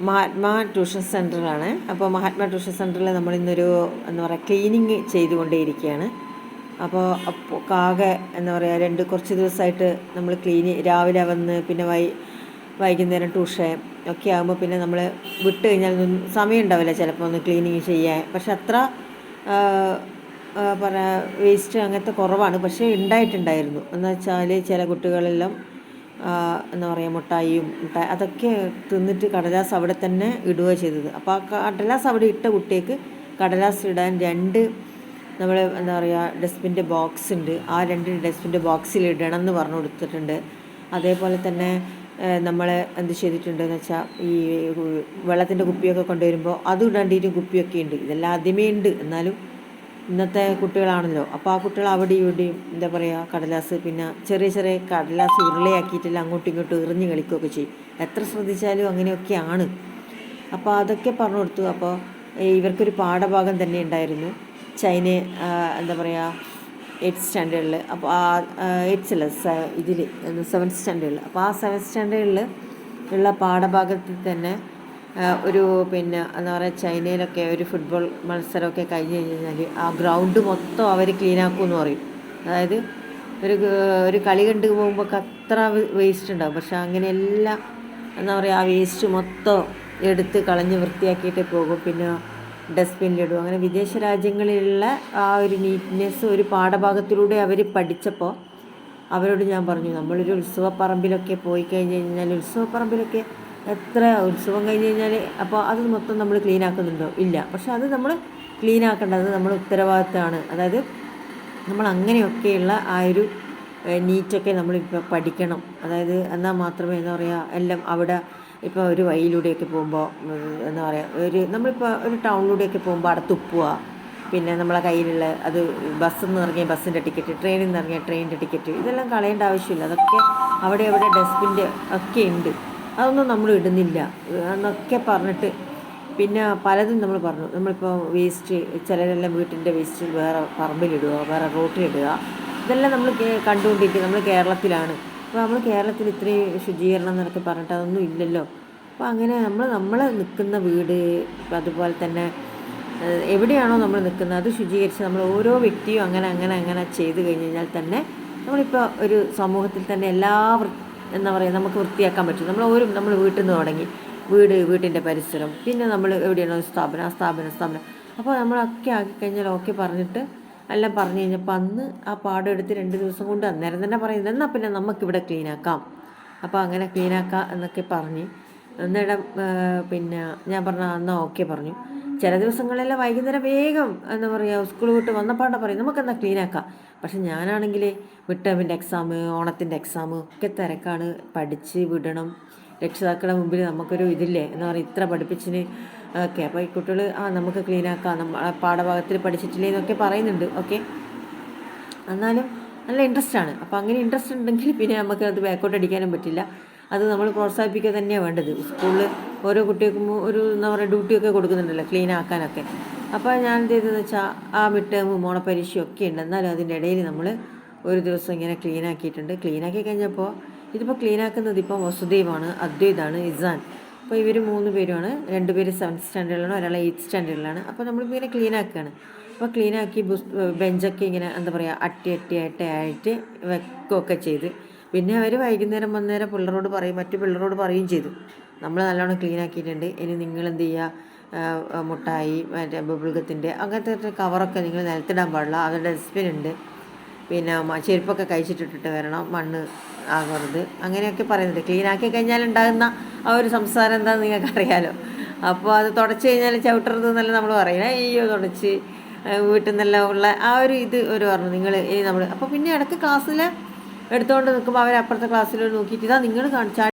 Mahatma tuition സെന്ററാണ്. അപ്പോൾ Mahatma tuition സെന്ററിൽ നമ്മളിന്നൊരു എന്താ പറയുക ക്ലീനിങ് ചെയ്തുകൊണ്ടേയിരിക്കുകയാണ്. അപ്പോൾ അപ്പോൾ കാകെ എന്താ പറയുക രണ്ട് കുറച്ച് ദിവസമായിട്ട് നമ്മൾ ക്ലീൻ രാവിലെ വന്ന് പിന്നെ വൈ വൈകുന്നേരം ട്യൂഷൻ ഒക്കെ ആകുമ്പോൾ പിന്നെ നമ്മൾ വിട്ട് കഴിഞ്ഞാൽ സമയം ഉണ്ടാവില്ല ചിലപ്പോൾ ഒന്ന് ക്ലീനിങ് ചെയ്യാൻ. പക്ഷെ അത്ര ആ, ആ, പറ വേസ്റ്റ് അങ്ങനത്തെ കുറവാണ്. പക്ഷേ ഉണ്ടായിട്ടുണ്ടായിരുന്നു. എന്ന് വെച്ചാൽ ചില കുട്ടികളെല്ലാം എന്താ പറയുക മുട്ടായിയും മുട്ടായി അതൊക്കെ തിന്നിട്ട് കടലാസ് അവിടെ തന്നെ ഇടുക ചെയ്തത്. അപ്പോൾ ആ കടലാസ് അവിടെ ഇട്ട കുട്ടിക്ക് കടലാസ് ഇടാൻ രണ്ട് നമ്മൾ എന്താ പറയുക ഡസ്റ്റ്ബിന്റെ ബോക്സ് ഉണ്ട്. ആ രണ്ട് ഡസ്റ്റ്ബിന്റെ ബോക്സിൽ ഇടണം എന്ന് പറഞ്ഞു കൊടുത്തിട്ടുണ്ട്. അതേപോലെ തന്നെ നമ്മൾ എന്ത് ചെയ്തിട്ടുണ്ടെന്ന് വെച്ചാൽ ഈ വെള്ളത്തിന്റെ കുപ്പിയൊക്കെ കൊണ്ടുവരുമ്പോൾ അത് ഇടാണ്ടിട്ടും കുപ്പിയൊക്കെ ഉണ്ട്. ഇതെല്ലാം ആദ്യമേ ഉണ്ട്. എന്നാലും ഇന്നത്തെ കുട്ടികളാണല്ലോ. അപ്പോൾ ആ കുട്ടികൾ അവിടെ ഇവിടെയും എന്താ പറയുക കടലാസ് പിന്നെ ചെറിയ ചെറിയ കടലാസ് ഉരുളയാക്കിയിട്ടില്ല അങ്ങോട്ടും ഇങ്ങോട്ടും എറിഞ്ഞ് കളിക്കുകയൊക്കെ ചെയ്യും. എത്ര ശ്രദ്ധിച്ചാലും അങ്ങനെയൊക്കെയാണ്. അപ്പോൾ അതൊക്കെ പറഞ്ഞു കൊടുത്തു. അപ്പോൾ ഇവർക്കൊരു പാഠഭാഗം തന്നെ ഉണ്ടായിരുന്നു. ചൈന എന്താ പറയുക എയ്ത്ത് സ്റ്റാൻഡേർഡിൽ. അപ്പോൾ ആ എയ്റ്റ്സ് അല്ല ഇതിൽ സെവൻത്ത് സ്റ്റാൻഡേർഡിൽ. അപ്പോൾ ആ സെവൻത്ത് സ്റ്റാൻഡേർഡിൽ ഉള്ള പാഠഭാഗത്തിൽ തന്നെ ഒരു പിന്നെ എന്താ പറയുക ചൈനയിലൊക്കെ ഒരു ഫുട്ബോൾ മത്സരമൊക്കെ കഴിഞ്ഞ് കഴിഞ്ഞാൽ ആ ഗ്രൗണ്ട് മൊത്തം അവർ ക്ലീൻ ആക്കുമെന്ന് പറയും. അതായത് ഒരു ഒരു കളി കണ്ടു പോകുമ്പോൾ അത്ര വേസ്റ്റ് ഉണ്ടാവും. പക്ഷെ അങ്ങനെ എല്ലാം എന്താ പറയുക ആ വേസ്റ്റ് മൊത്തം എടുത്ത് കളഞ്ഞ് വൃത്തിയാക്കിയിട്ട് പോകും. പിന്നെ ഡസ്റ്റ്ബിനിലിടും അങ്ങനെ വിദേശ രാജ്യങ്ങളിലുള്ള ആ ഒരു നീറ്റ്നെസ് ഒരു പാഠഭാഗത്തിലൂടെ അവർ പഠിച്ചപ്പോൾ അവരോട് ഞാൻ പറഞ്ഞു നമ്മളൊരു ഉത്സവപ്പറമ്പിലൊക്കെ പോയി കഴിഞ്ഞ് കഴിഞ്ഞാൽ ഉത്സവപ്പറമ്പിലൊക്കെ എത്ര ഉത്സവം കഴിഞ്ഞ് കഴിഞ്ഞാൽ അപ്പോൾ അത് മൊത്തം നമ്മൾ ക്ലീൻ ആക്കുന്നുണ്ടോ? ഇല്ല. പക്ഷെ അത് നമ്മൾ ക്ലീൻ ആക്കേണ്ടത് നമ്മൾ ഉത്തരവാദിത്തമാണ്. അതായത് നമ്മൾ അങ്ങനെയൊക്കെയുള്ള ആ ഒരു നീറ്റൊക്കെ നമ്മളിപ്പോൾ പഠിക്കണം. അതായത് എന്നാൽ മാത്രമേ എന്താ പറയുക എല്ലാം അവിടെ ഇപ്പോൾ ഒരു വഴിയിലൂടെയൊക്കെ പോകുമ്പോൾ എന്താ പറയുക ഒരു നമ്മളിപ്പോൾ ഒരു ടൗണിലൂടെയൊക്കെ പോകുമ്പോൾ അവിടെ തുപ്പുക പിന്നെ നമ്മളെ കയ്യിലുള്ള അത് ബസ്സിൽ നിന്ന് ഇറങ്ങിയ ബസ്സിന്റെ ടിക്കറ്റ് ട്രെയിനിൽ നിന്ന് ഇറങ്ങിയ ട്രെയിനിന്റെ ടിക്കറ്റ് ഇതെല്ലാം കളയേണ്ട ആവശ്യമില്ല. അതൊക്കെ അവിടെ അവിടെ ഡസ്റ്റ്ബിന്റെ ഒക്കെ ഉണ്ട്. അതൊന്നും നമ്മൾ ഇടുന്നില്ല. എന്നൊക്കെ പറഞ്ഞിട്ട് പിന്നെ പലതും നമ്മൾ പറഞ്ഞു. നമ്മളിപ്പോൾ വേസ്റ്റ് ചിലരെല്ലാം വീട്ടിന്റെ വേസ്റ്റ് വേറെ പറമ്പിലിടുക വേറെ റോട്ടിലിടുക ഇതെല്ലാം നമ്മൾ കണ്ടുകൊണ്ടിരിക്കുക. നമ്മൾ കേരളത്തിലാണ്. അപ്പോൾ നമ്മൾ കേരളത്തിൽ ഇത്രയും ശുചീകരണം എന്നൊക്കെ പറഞ്ഞിട്ട് അതൊന്നും ഇല്ലല്ലോ. അപ്പോൾ അങ്ങനെ നമ്മൾ നമ്മൾ നിൽക്കുന്ന വീട് അതുപോലെ തന്നെ എവിടെയാണോ നമ്മൾ നിൽക്കുന്നത് അത് ശുചീകരിച്ച് നമ്മൾ ഓരോ വ്യക്തിയും അങ്ങനെ അങ്ങനെ അങ്ങനെ ചെയ്ത് കഴിഞ്ഞ് കഴിഞ്ഞാൽ തന്നെ നമ്മളിപ്പോൾ ഒരു സമൂഹത്തിൽ തന്നെ എല്ലാ എന്താ പറയുക നമുക്ക് വൃത്തിയാക്കാൻ പറ്റും. നമ്മൾ ഓരോ നമ്മൾ വീട്ടിൽ നിന്ന് തുടങ്ങി. വീട് വീട്ടിന്റെ പരിസരം. പിന്നെ നമ്മൾ എവിടെയാണോ ഒരു സ്ഥാപനം ആ സ്ഥാപനം സ്ഥാപനം. അപ്പോൾ നമ്മളൊക്കെ ആക്കി കഴിഞ്ഞാൽ ഓക്കെ പറഞ്ഞിട്ട് എല്ലാം പറഞ്ഞു കഴിഞ്ഞപ്പോൾ അന്ന് ആ പാഠം എടുത്ത് രണ്ട് ദിവസം കൊണ്ട് അന്നേരം തന്നെ പറയുന്നത് എന്നാൽ പിന്നെ നമുക്കിവിടെ ക്ലീനാക്കാം അപ്പോൾ അങ്ങനെ ക്ലീനാക്കാം എന്നൊക്കെ പറഞ്ഞ് അന്നേരം പിന്നെ ഞാൻ പറഞ്ഞ എന്നാൽ ഓക്കെ പറഞ്ഞു. ചില ദിവസങ്ങളിൽ വൈകുന്നേരം വേഗം എന്താ പറയുക സ്കൂൾ വിട്ട് വന്നപ്പാടെ പറയും ക്ലീൻ ആക്കാം. പക്ഷെ ഞാനാണെങ്കിൽ മിഡ് എക്സാം ഓണത്തിന്റെ എക്സാം ഒക്കെ തിരക്കാണ്. പഠിച്ച് വിടണം. രക്ഷിതാക്കളുടെ മുമ്പിൽ നമുക്കൊരു ഇതില്ലേ? എന്ന് പറയുക ഇത്ര പഠിപ്പിച്ചിന് ഓക്കെ അപ്പോൾ ഈ കുട്ടികൾ ആ നമുക്ക് ക്ലീൻ ആക്കാം. നമ്മൾ പാഠഭാഗത്തിൽ പഠിച്ചിട്ടില്ലേ എന്നൊക്കെ പറയുന്നുണ്ട്. ഓക്കെ? എന്നാലും നല്ല ഇൻട്രസ്റ്റ് ആണ്. അപ്പോൾ അങ്ങനെ ഇൻട്രസ്റ്റ് ഉണ്ടെങ്കിൽ പിന്നെ നമുക്ക് അത് ബാക്കോട്ട് അടിക്കാനും പറ്റില്ല. അത് നമ്മൾ പ്രോത്സാഹിപ്പിക്കുക തന്നെയാണ് വേണ്ടത്. സ്കൂളിൽ ഓരോ കുട്ടികൾക്കും ഒരു എന്താ പറയുക ഡ്യൂട്ടിയൊക്കെ കൊടുക്കുന്നുണ്ടല്ലോ ക്ലീൻ ആക്കാനൊക്കെ. അപ്പോൾ ഞാൻ എന്ത് ചെയ്തതെന്ന് വെച്ചാൽ ആ മിഡ് ടേം ഒക്കെ ഉണ്ട്. എന്നാലും അതിന്റെ ഇടയിൽ നമ്മൾ ഒരു ദിവസം ഇങ്ങനെ ക്ലീൻ ആക്കിയിട്ടുണ്ട്. ക്ലീൻ ആക്കി കഴിഞ്ഞപ്പോൾ ഇതിപ്പോൾ ക്ലീൻ ആക്കുന്നത് ഇപ്പോൾ വസുദേവാണ് അദ്വൈതാണ് ഇസാൻ. അപ്പോൾ ഇവർ മൂന്ന് പേരുമാണ്. രണ്ട് പേര് സെവൻത്ത് സ്റ്റാൻഡേർഡിലാണ് ഒരാൾ എയ്ത്ത് സ്റ്റാൻഡേർഡിലാണ്. അപ്പോൾ നമ്മളിപ്പോൾ ഇങ്ങനെ ക്ലീൻ ആക്കുകയാണ് അപ്പോൾ ക്ലീൻ ആക്കി ബെഞ്ചൊക്കെ ഇങ്ങനെ എന്താ പറയുക അട്ടി അട്ടി അട്ടി ആയിട്ട് വെക്കുകയൊക്കെ ചെയ്ത് പിന്നെ അവർ വൈകുന്നേരം വന്നേരം പിള്ളേരോട് പറയും മറ്റു പിള്ളേരോട് പറയുകയും ചെയ്തു. നമ്മൾ നല്ലോണം ക്ലീൻ ആക്കിയിട്ടുണ്ട്. ഇനി നിങ്ങൾ എന്ത് ചെയ്യുക മുട്ടായി മറ്റേ ബബിൾഗത്തിന്റെ അങ്ങനത്തെ കവറൊക്കെ നിങ്ങൾ നിലത്തിടാൻ പാടില്ല. അവരുടെ ഡസ്റ്റ്ബിൻ ഉണ്ട്. പിന്നെ ചെരുപ്പൊക്കെ കഴിച്ചിട്ടിട്ടിട്ട് വരണം. മണ്ണ് ആകരുത്. അങ്ങനെയൊക്കെ പറയുന്നുണ്ട്. ക്ലീൻ ആക്കി കഴിഞ്ഞാൽ ഉണ്ടാകുന്ന ആ ഒരു സംസാരം എന്താണെന്ന് നിങ്ങൾക്കറിയാലോ. അപ്പോൾ അത് തുടച്ച് കഴിഞ്ഞാൽ ചവിട്ടരുത് എന്നല്ല നമ്മൾ പറയുന്നത് അയ്യോ തുടച്ച് വീട്ടിൽ നിന്നെല്ലാം ഉള്ള ആ ഒരു ഇത് ഒരു പറഞ്ഞു. നിങ്ങൾ ഇനി നമ്മൾ അപ്പോൾ പിന്നെ ഇടയ്ക്ക് ക്ലാസ്സിൽ എടുത്തുകൊണ്ട് നിൽക്കുമ്പോൾ അവരപ്പുറത്തെ ക്ലാസ്സിൽ നോക്കിയിട്ട് ഇതാ നിങ്ങൾ കാണിച്ചാൽ